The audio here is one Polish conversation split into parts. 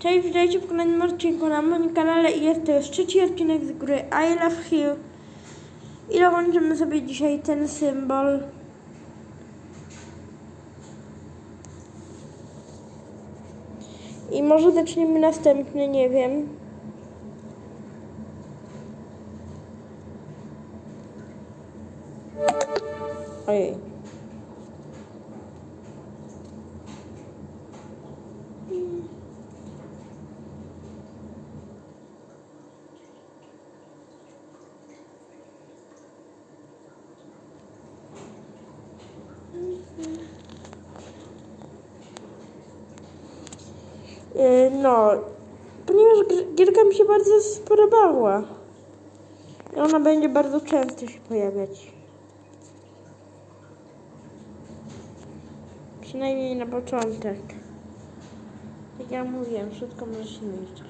Cześć, witajcie w kolejnym odcinku na moim kanale i jest to już trzeci odcinek z gry I Love Hill. I dołączymy sobie dzisiaj ten symbol. I może zaczniemy następny, nie wiem. Ojej. Yy, No, ponieważ gr- gierka mi się bardzo spodobała. I ona będzie bardzo często się pojawiać. Przynajmniej na początek. Jak ja mówiłem, wszystko może się mieć.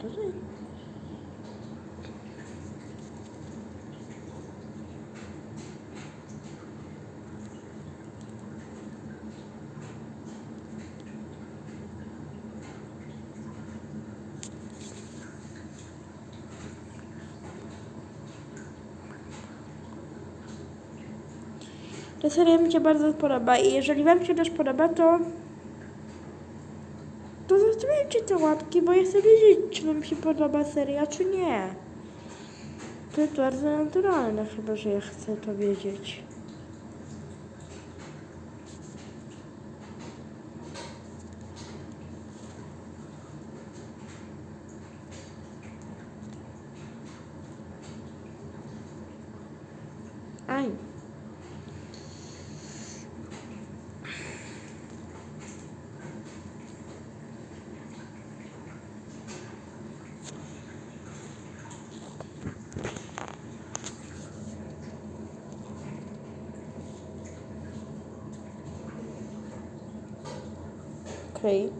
Seria mi się bardzo podoba i jeżeli Wam się też podoba, to to zostawiajcie te łapki, bo ja chcę wiedzieć, czy Wam się podoba seria, czy nie. To jest bardzo naturalne, chyba że ja chcę to wiedzieć. Aj. Okej.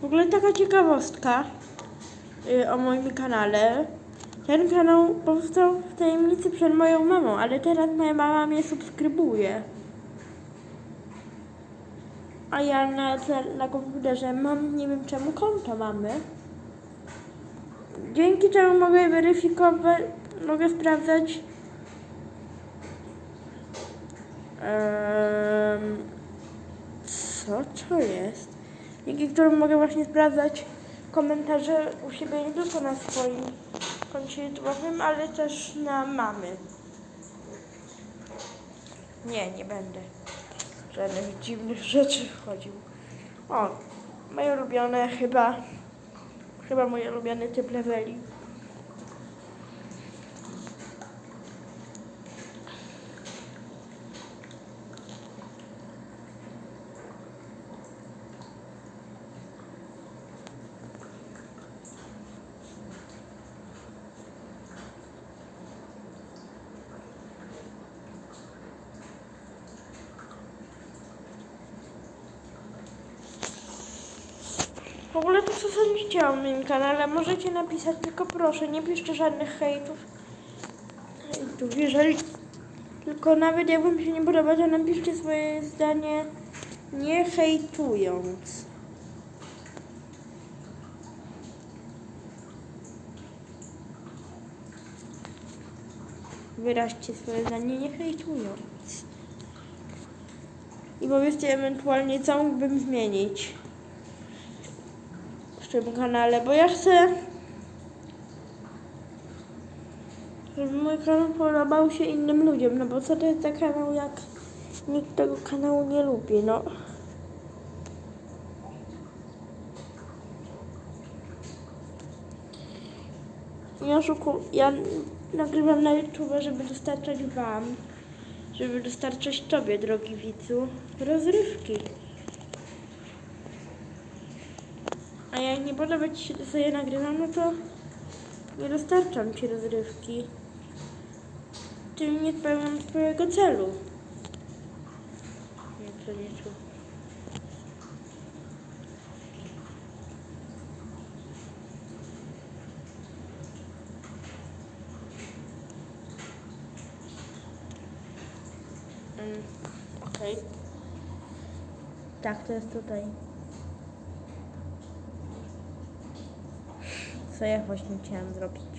W ogóle taka ciekawostka y, o moim kanale. Ten kanał powstał w tajemnicy przed moją mamą, ale teraz moja mama mnie subskrybuje. A ja na, na komputerze mam, nie wiem czemu, konto mamy. Dzięki czemu mogę weryfikować, mogę sprawdzać em, co to jest? Dzięki którym mogę właśnie sprawdzać komentarze u siebie nie tylko na swoim koncie YouTube'owym, ale też na mamy. Nie, nie będę żadnych dziwnych rzeczy wchodził. O, moje ulubione chyba, chyba mój ulubiony typ leveli. W ogóle to co sądzicie o moim kanale? Możecie napisać, tylko proszę, nie piszcie żadnych hejtów. Hejtów, jeżeli... Tylko nawet jak wam się nie podoba, to napiszcie swoje zdanie nie hejtując. Wyraźcie swoje zdanie nie hejtując. I powiedzcie ewentualnie, co mógłbym zmienić tym kanale, bo ja chcę, żeby mój kanał podobał się innym ludziom, no bo co to jest za kanał, jak nikt tego kanału nie lubi, no. Szuku, ja nagrywam na YouTube, żeby dostarczać Wam, żeby dostarczać Tobie, drogi widzu, rozrywki. A jak nie podoba Ci się to, ja nagrywam, no to Nie dostarczam ci rozrywki. Tym nie spełniam swojego celu. Nie, to nie tu. Mm, Okej. Tak, to jest tutaj. Co ja właśnie chciałam zrobić?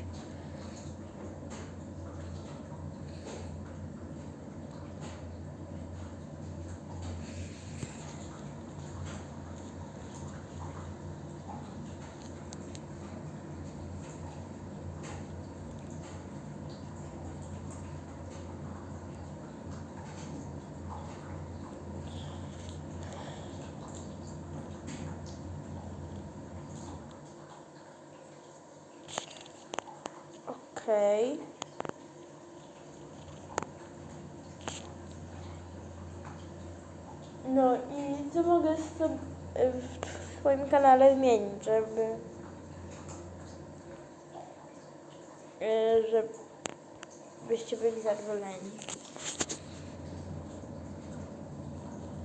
Okej. No i co mogę y, w swoim kanale zmienić, żeby y, żebyście byli zadowoleni.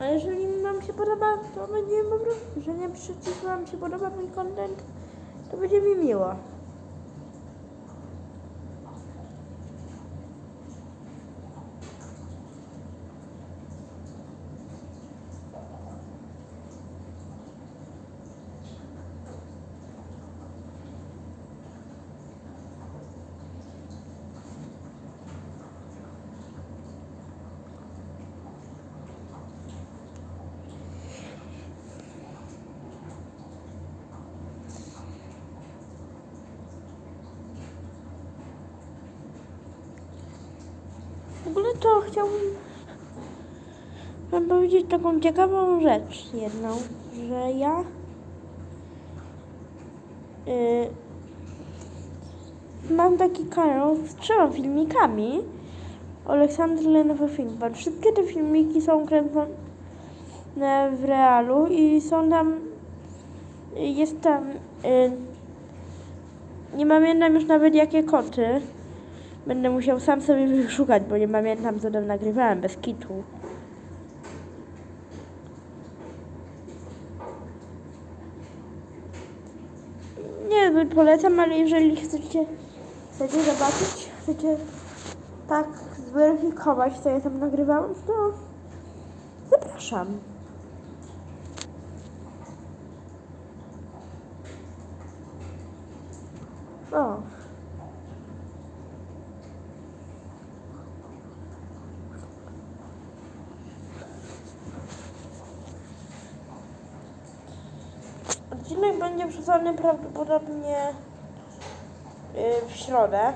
A jeżeli Wam się podoba, to będzie po prostu, jeżeli przeciw Wam się podoba mój content, to będzie mi miło. W ogóle to chciałbym wam powiedzieć taką ciekawą rzecz jedną, że ja y, mam taki kanał z trzema filmikami Aleksander Lenovo Filmpan. Wszystkie te filmiki są kręcone w realu i są tam jest tam y, nie pamiętam już nawet jakie koty. Będę musiał sam sobie wyszukać, bo nie pamiętam co tam nagrywałem bez kitu. Nie polecam, ale jeżeli chcecie, chcecie zobaczyć, chcecie tak zweryfikować, co ja tam nagrywałem, to zapraszam. O. Odcinek wrzucony prawdopodobnie y, w środę.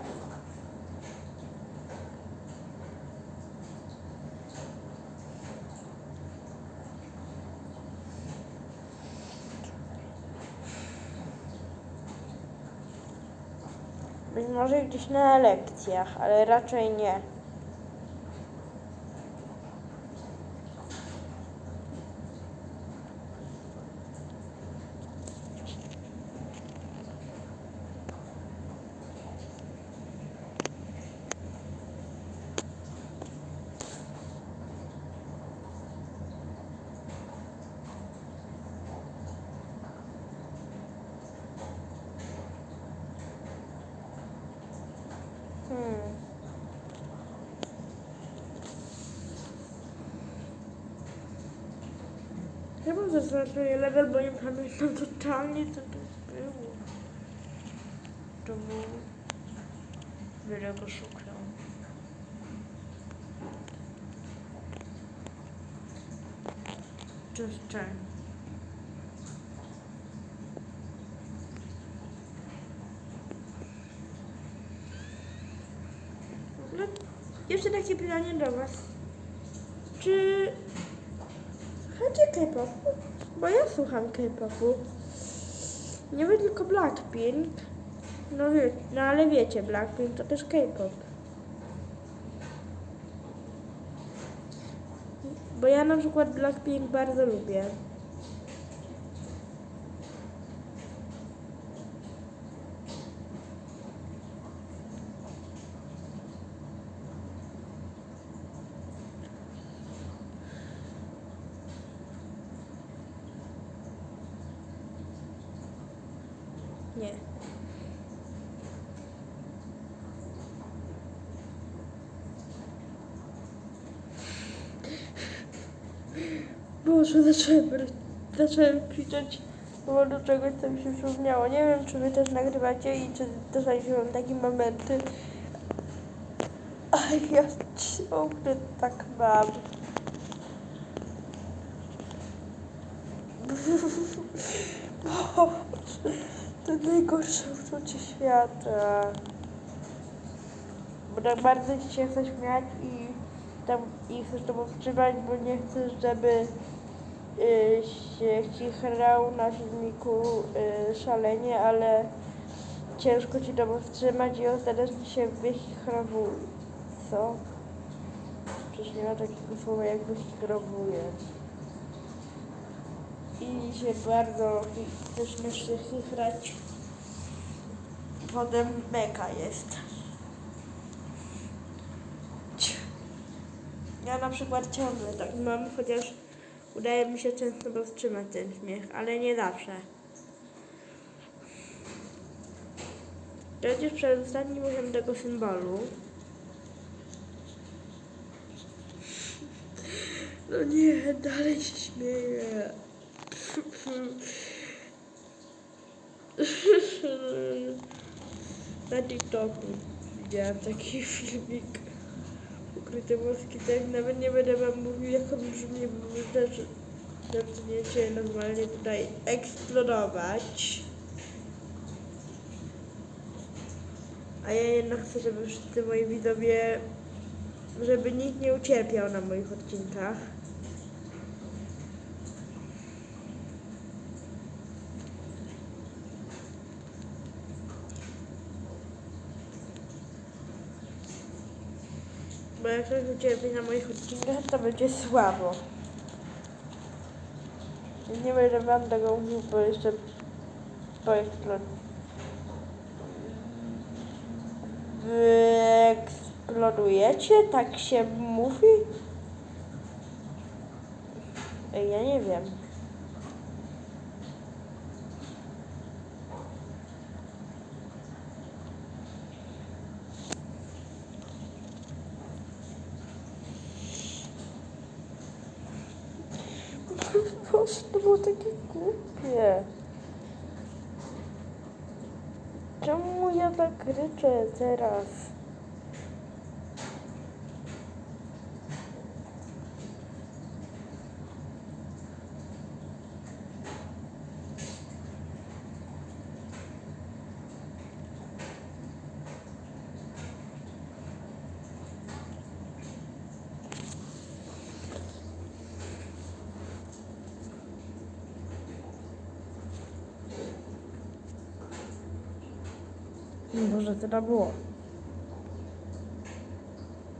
Być może gdzieś na lekcjach, ale raczej nie. Hmm. Zaznaczyłem level, bo nie pamiętam totalnie co to było. To było... Wiele go szukam. Just. W ogóle jeszcze takie pytanie do Was. Czy słuchacie K-popu? Bo ja słucham K-popu. Nie wiem tylko Blackpink. No, wie, no ale wiecie, Blackpink to też K-pop. Bo ja na przykład Blackpink bardzo lubię. Nie. Boże, zacząłem, zacząłem krzyczeć powodu czegoś, co mi się przypomniało. Nie wiem, czy wy też nagrywacie i czy czasami mam takie momenty. A ja ciągle tak mam. Boże, to najgorsze uczucie świata. Bo tak bardzo ci się chce śmiać i, tam, i chcesz to powstrzymać, bo nie chcesz, żeby chichrał na filmiku y, szalenie, ale ciężko ci to powstrzymać i ostatecznie się wychichrowuje. Co? Przecież nie ma takiego słowa jak wychichrowuje. I się bardzo też śmiesznie chichrać. Potem beka jest. Ja na przecież ciągle tak mam, chociaż udaje mi się często powstrzymać ten śmiech, ale nie zawsze. Przecież przedostatni użyłem tego symbolu. No nie, dalej się śmieję. Na TikToku widziałam taki filmik ukryte włoski, tak nawet nie będę wam mówił jak on brzmi, bo też zaczniecie normalnie tutaj eksplodować. A ja jednak chcę, żeby wszyscy moi widzowie, żeby nikt nie ucierpiał na moich odcinkach. Bo jak ktoś ucierpi na moich odcinkach, to będzie słabo. Nie będę wam tego mówił, bo jeszcze. Wyeksplodujecie? Tak się mówi? Ja nie wiem. Boże, to było takie głupie. Czemu ja ryczę teraz? Boże, to to było.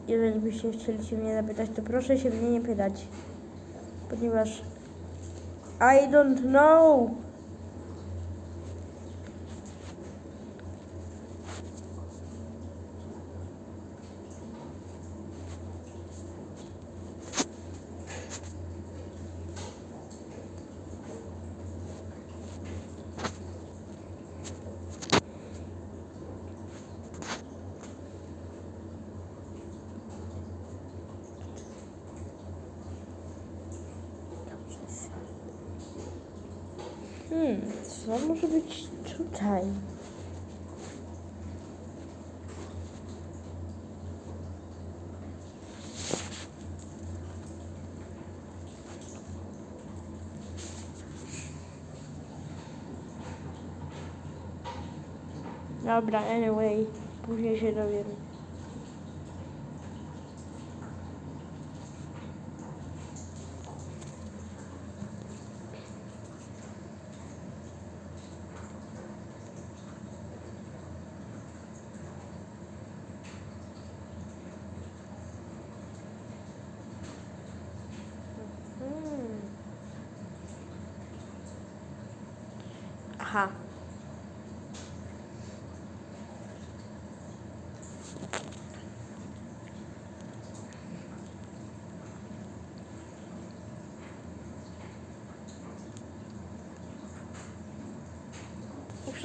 Jeżeli byście chcieli się mnie zapytać, to proszę się mnie nie pytać. Ponieważ I don't know. Hmm, co może być tutaj? Dobra, anyway, później się dowiemy. Hmm. Aha.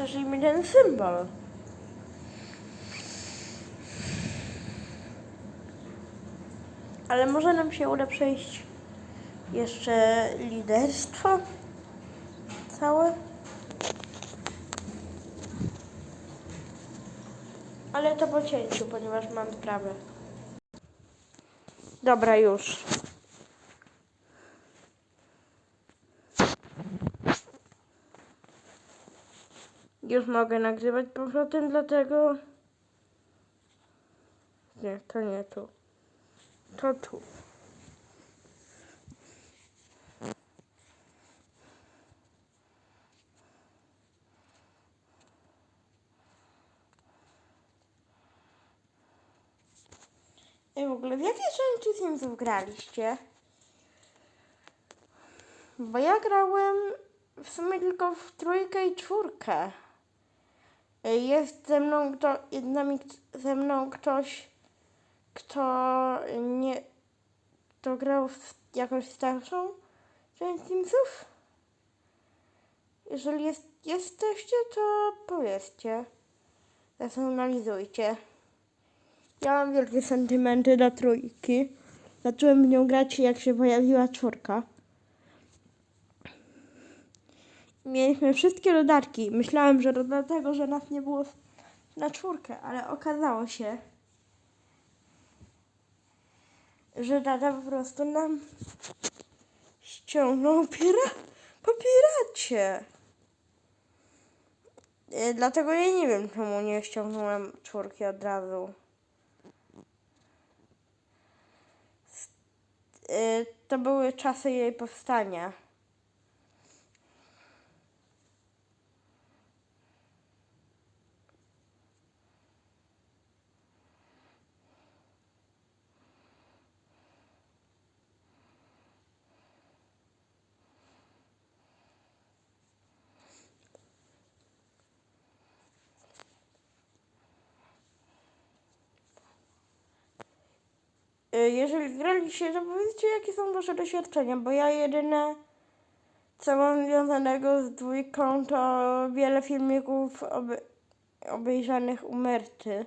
Przeszli mi ten symbol. Ale może nam się uda przejść jeszcze liderstwo całe. Ale to po cięciu, ponieważ mam sprawę. Dobra, już. Już mogę nagrywać powrotem, dlatego... Nie, to nie tu. To tu. Ej, w ogóle w jakie części Simsów graliście? Bo ja grałem w sumie tylko w trójkę i czwórkę. Ej, Jest ze mną kto, nami ze mną ktoś, kto nie, kto grał w jakąś starszą część Simsów? Jeżeli jest, jesteście, to powiedzcie. Zasygnalizujcie. Ja mam wielkie sentymenty do trójki. Zacząłem w nią grać jak się pojawiła czwórka. Mieliśmy wszystkie dodatki. Myślałem, że dlatego, że nas nie było na czwórkę, ale okazało się, że tata po prostu nam ściągnął pira po piracie. E, Dlatego ja nie wiem, czemu nie ściągnąłem czwórki od razu. Y, to były czasy jej powstania. Jeżeli graliście, to powiedzcie, jakie są wasze doświadczenia, bo ja jedyne, co mam związanego z dwójką, to wiele filmików obe obejrzanych u Merty.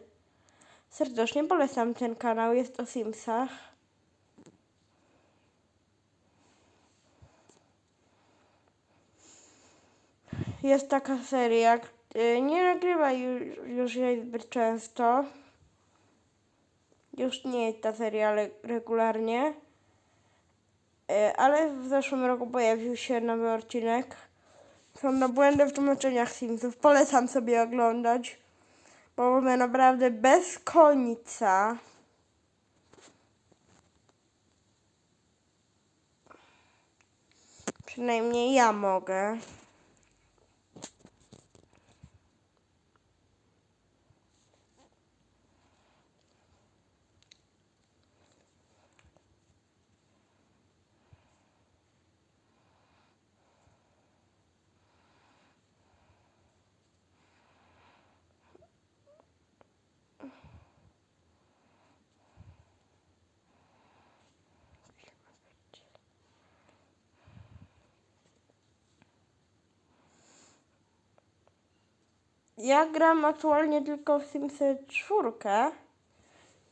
Serdecznie polecam ten kanał, jest o Simsach. Jest taka seria, y, nie nagrywa już, już jej zbyt często. Już nie jest ta seria regularnie. E, Ale w zeszłym roku pojawił się nowy odcinek. Są na błędy w tłumaczeniach Simsów. Polecam sobie oglądać. Bo mamy naprawdę bez końca. Przynajmniej ja mogę. Ja gram aktualnie tylko w Simsy 4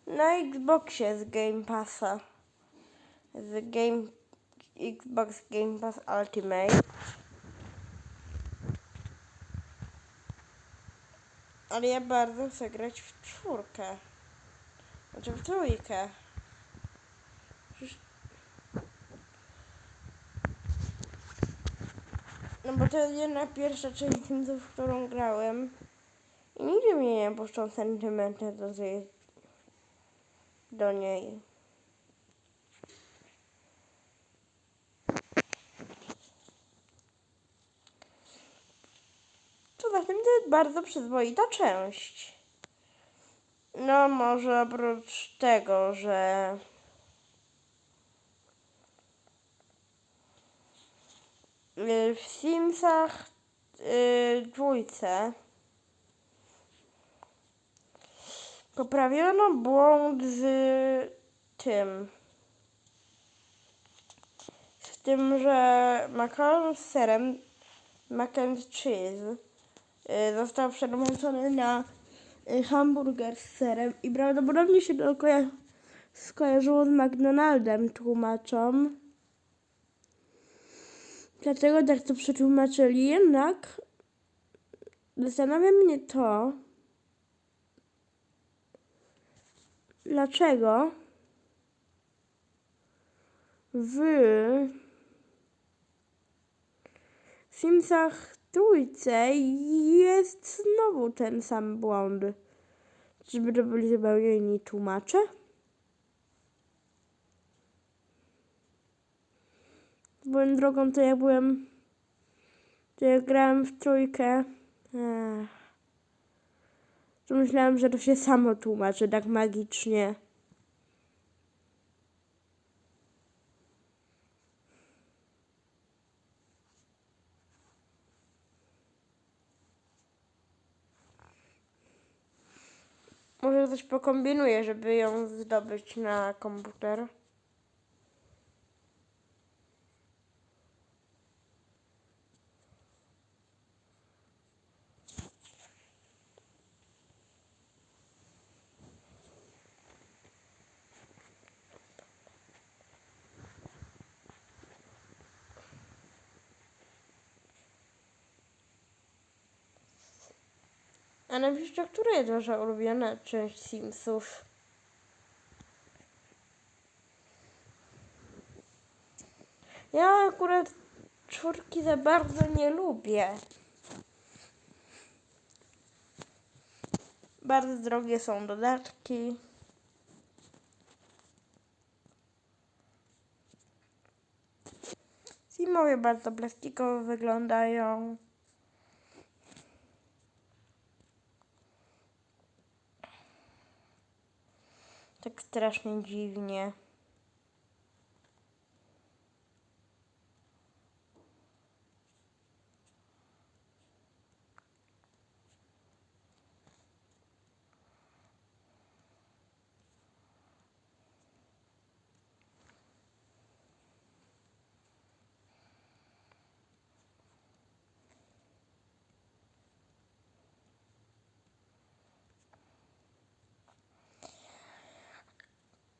na Xboxie z Game Passa. Z Game Xbox Game Pass Ultimate. Ale ja bardzo chcę grać w czwórkę. Znaczy w trójkę. No bo to jest jedna pierwsza część Simsów, w którą grałem. I nigdy mnie nie puszczą sentymenty do, tej, do niej. Poza tym to jest bardzo przyzwoita część. No może oprócz tego, że w Simsach y, dwójce poprawiono błąd z tym. Z tym, że makaron z serem mac and cheese y, został przetłumaczony na y, hamburger z serem i prawdopodobnie się to koja- skojarzyło z McDonaldem tłumaczą. Dlatego tak to przetłumaczyli, jednak zastanawia mnie to, dlaczego w Simsach trójce jest znowu ten sam błąd. Żeby to byli zupełnie inni tłumacze? Swoją drogą to ja byłem, to ja grałem w trójkę, ech, to myślałem, że to się samo tłumaczy tak magicznie. Może ktoś pokombinuje, żeby ją zdobyć na komputer. A napiszcie, która jest wasza ulubiona część Simsów? Ja akurat czwórki za bardzo nie lubię. Bardzo drogie są dodatki. Simowie bardzo plastikowo wyglądają. Tak strasznie dziwnie.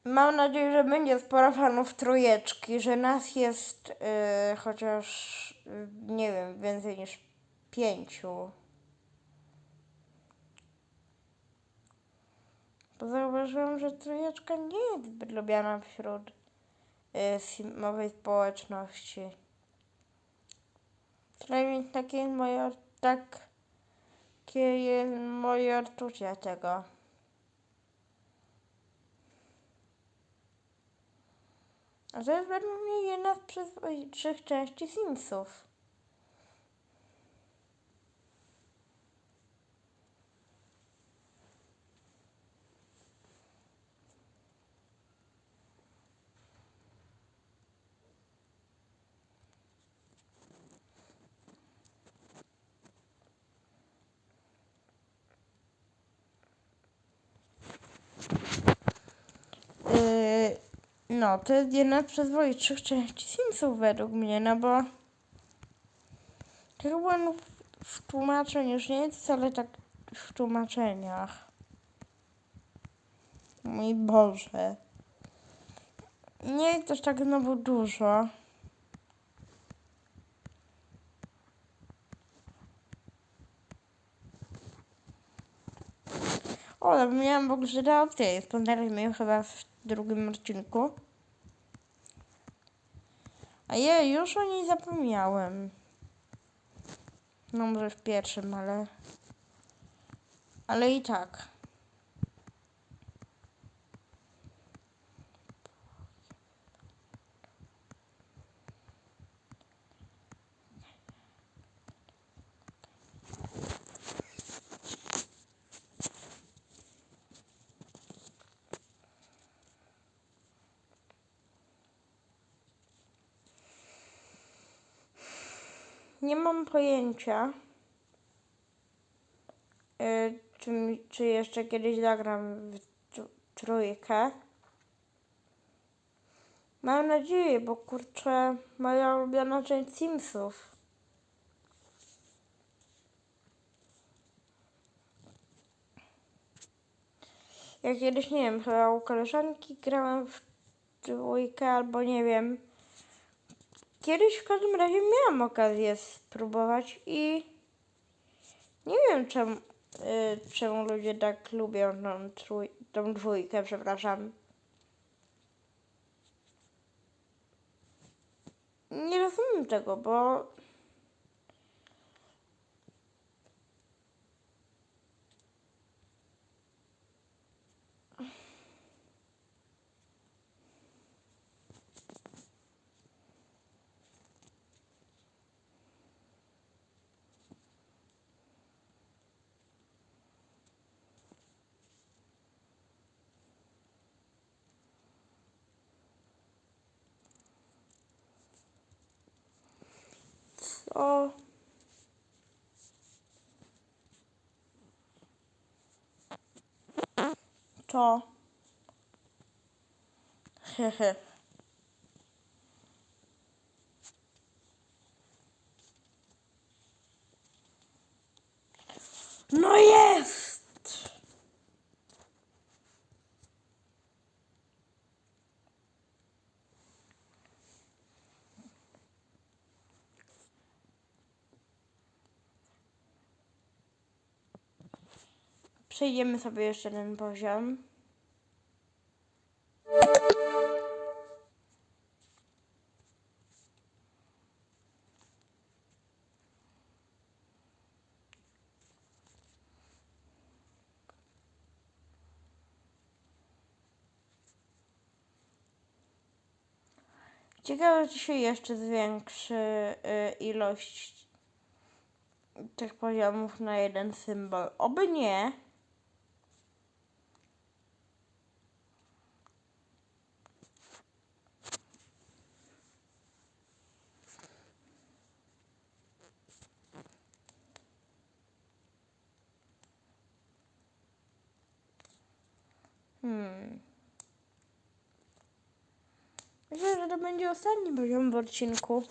Mam nadzieję, że będzie sporo fanów trójeczki, że nas jest yy, chociaż, yy, nie wiem, więcej niż pięciu. Bo zauważyłam, że trójeczka nie jest zbyt lubiana wśród yy, simowej społeczności. Przynajmniej takie jest moje, tak, takie jest moje odczucie tego. A to jest według mnie jedna z przyzwoitszych części Simsów. No, to jest jedna z przyzwoitszych części Simsów według mnie, no bo tych błędów w tłumaczeniu już nie jest wcale tak w tłumaczeniach. Mój Boże. Nie jest też tak znowu dużo. O, zapomniałam w ogóle, że opcja jest. Poznaliśmy ją chyba w drugim odcinku. A ja już o niej zapomniałem. No może w pierwszym, ale... Ale i tak. Nie mam pojęcia, y, czy, czy jeszcze kiedyś zagram w trójkę. Mam nadzieję, bo kurczę, moja ulubiona część Simsów. Ja kiedyś, nie wiem, chyba u koleżanki grałem w trójkę albo nie wiem. Kiedyś w każdym razie miałam okazję spróbować i nie wiem czemu, y, czemu ludzie tak lubią tą, trój, tą dwójkę, przepraszam. Nie rozumiem tego, bo 哦。错，嘿 嘿。Przejdziemy sobie jeszcze ten poziom. Ciekawe, czy się jeszcze zwiększy y, ilość tych poziomów na jeden symbol. Oby nie. Będzie ostatni poziom w odcinku.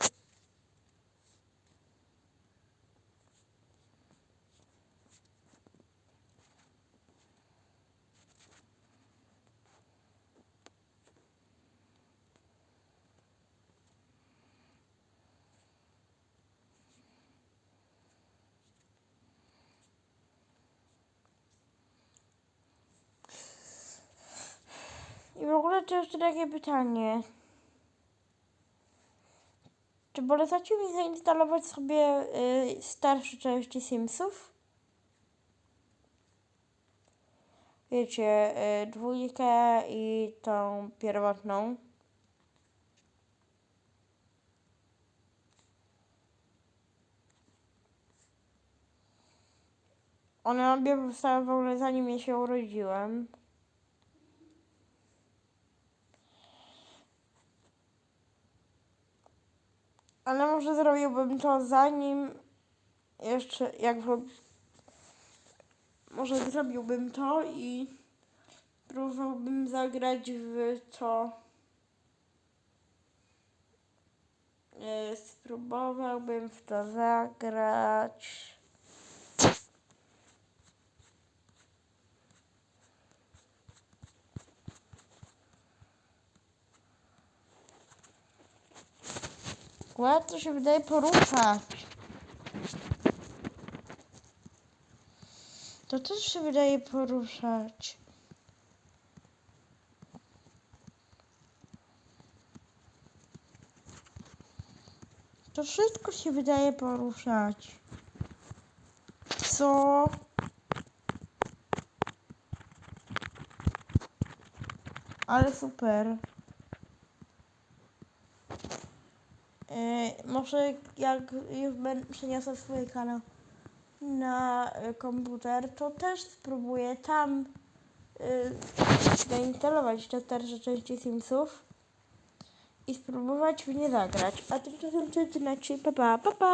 I w ogóle to jeszcze takie pytanie. Czy polecacie mi zainstalować sobie y, starsze części Simsów? Wiecie, y, dwójkę i tą pierwotną. One obie powstały w ogóle zanim ja się urodziłem. Ale może zrobiłbym to zanim jeszcze jak może zrobiłbym to i próbowałbym zagrać w to. E, Spróbowałbym w to zagrać. Łatwo się wydaje poruszać. To też się wydaje poruszać. To wszystko się wydaje poruszać. Co? Ale super. Yy, może jak już będę przeniosła swój kanał na y, komputer, to też spróbuję tam y, zainstalować te starsze części Simsów i spróbować w nie zagrać. A tymczasem trzymajcie, pa pa, pa pa!